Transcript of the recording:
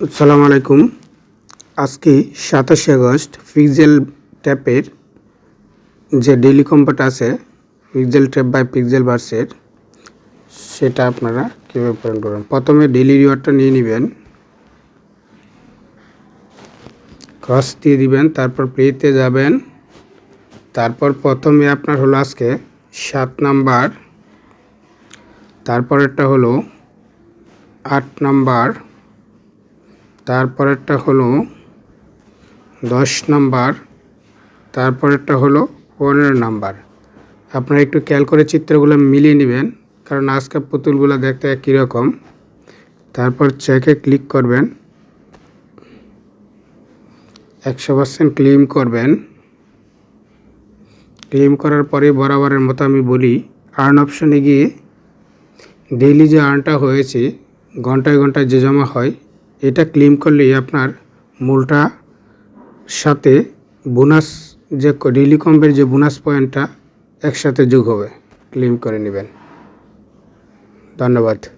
আসসালামু আলাইকুম। আজকে সাতাশে আগস্ট পিক্সেল ট্যাপের যে ডেলি কম্পার্ট আছে পিক্সেল ট্যাপ বাই পিক্সেল বার্সের সেটা আপনারা কীভাবে পূরণ করবেন? প্রথমে ডেলি রিওয়ার্ডটা নিয়ে নেবেন। ক্রস দিয়ে দিবেন, তারপর প্লেতে যাবেন। তারপর প্রথমে আপনার হলো আজকে সাত নাম্বার। তারপরেরটা হলো আট নাম্বার। তারপরেরটা হলো দশ নাম্বার, তারপরেরটা হলো পনেরো নাম্বার। আপনারা একটু খেয়াল করে চিত্রগুলো মিলিয়ে নেবেন, কারণ আজকের পুতুলগুলো দেখতে একই রকম। তারপর চেকে ক্লিক করবেন। একশো পার্সেন্ট ক্লেম করবেন। ক্লেম করার পরে বরাবরের মতো আমি বলি আর্ন অপশনে গিয়ে ডেইলি যে আর্নটা হয়েছে, ঘন্টায় ঘন্টায় যে জমা হয় এটা ক্লেম করলেই আপনার মূলটা সাথে বোনাস যে রিলিকম্বের যে বোনাস পয়েন্টটা একসাথে যোগ হবে। ক্লেম করে নেবেন। ধন্যবাদ।